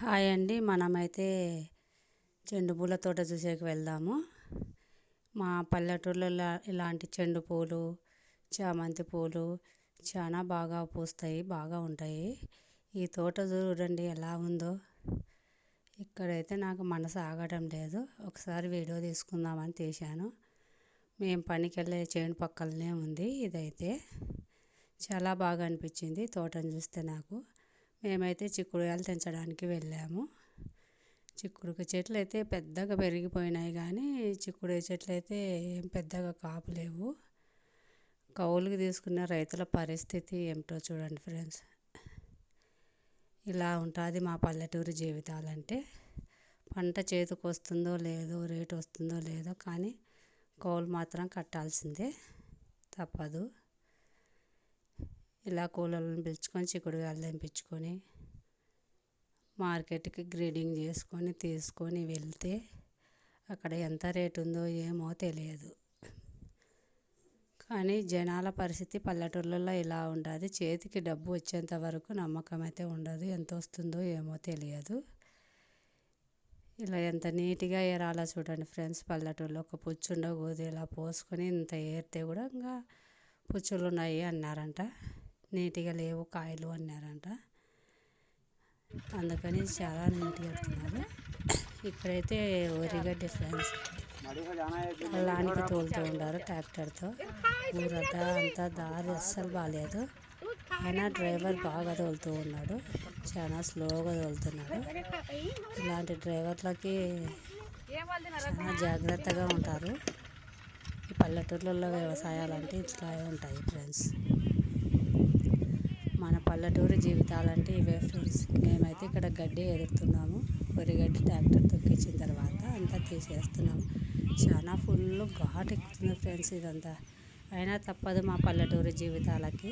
Hi అండి. మనమైతే చెండు పూల తోట చూసేకి వెళ్దాము. మా పల్లెటూళ్ళలో ఇలాంటి చెండు పూలు చామంతి పూలు చాలా బాగా పూస్తాయి బాగా ఉంటాయి. ఈ తోట చూడండి ఎలా ఉందో. ఇక్కడైతే నాకు మనసు ఆగడం లేదు. ఒకసారి వీడియో తీసుకుందామని తీశాను. మేము పనికి వెళ్ళే చేను పక్కలనే ఉంది ఇదైతే. చాలా బాగా అనిపించింది తోటను చూస్తే నాకు. మేమైతే చిక్కుడుకాయలు తెంచడానికి వెళ్ళాము. చిక్కుడు చెట్లు అయితే పెద్దగా పెరిగిపోయినాయి కానీ చిక్కుడు చెట్లు అయితే ఏం పెద్దగా కాపులేవు కౌలుకి తీసుకున్న రైతుల పరిస్థితి ఏమిటో చూడండి ఫ్రెండ్స్. ఇలా ఉంటుంది మా పల్లెటూరు జీవితాలంటే. పంట చేతికి వస్తుందో లేదో రేటు వస్తుందో లేదో కానీ కౌలు మాత్రం కట్టాల్సిందే. తప్పదు. ఇలా కూలర్లను పిలుచుకొని చిక్కుడుకాయలు తెంపించుకొని మార్కెట్కి గ్రేడింగ్ చేసుకొని తీసుకొని వెళ్తే అక్కడ ఎంత రేటు ఉందో ఏమో తెలియదు. కానీ జనాల పరిస్థితి పల్లెటూర్లలో ఇలా ఉండదు. చేతికి డబ్బు వచ్చేంత వరకు నమ్మకం అయితే ఉండదు. ఎంత వస్తుందో ఏమో తెలియదు. ఇలా ఎంత నీట్గా ఏరాలో చూడండి ఫ్రెండ్స్. పల్లెటూరులో ఒక పుచ్చు ఉండకూడదు ఇలా పోసుకొని ఇంత ఏరితే కూడా ఇంకా పుచ్చులు ఉన్నాయి అన్నారంట. నీట్గా లేవు కాయలు అన్నారంట. అందుకని చాలా నీట్గా వెళ్తున్నారు ఇక్కడైతే వరిగడ్డి ఫ్రెండ్స్ అల్లానికి తోలుతూ ఉన్నారు ట్రాక్టర్తో. ఊరంతా అంతా దారి అస్సలు బాగాలేదు అయినా డ్రైవర్ బాగా తోలుతూ ఉన్నాడు. చాలా స్లోగా తోలుతున్నాడు. ఇలాంటి డ్రైవర్లకి చాలా జాగ్రత్తగా ఉంటారు. ఈ పల్లెటూర్లలో వ్యవసాయాలు అంటే ఇట్లా ఉంటాయి ఫ్రెండ్స్. మన పల్లెటూరు జీవితాలంటే ఇవే ఫ్రెండ్స్. మేమైతే ఇక్కడ గడ్డి ఎదుగుతున్నాము వరిగడ్డి ట్రాక్టర్ తొక్కించిన తర్వాత అంతా తీసేస్తున్నాము. చాలా ఫుల్ ఘాట్ ఎక్కుతుంది ఫ్రెండ్స్ ఇదంతా. అయినా తప్పదు మా పల్లెటూరు జీవితాలకి.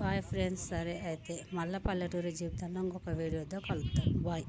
బాయ్ ఫ్రెండ్స్ సరే అయితే మళ్ళీ పల్లెటూరు జీవితంలో ఇంకొక వీడియోతో కలుద్దాం. బాయ్.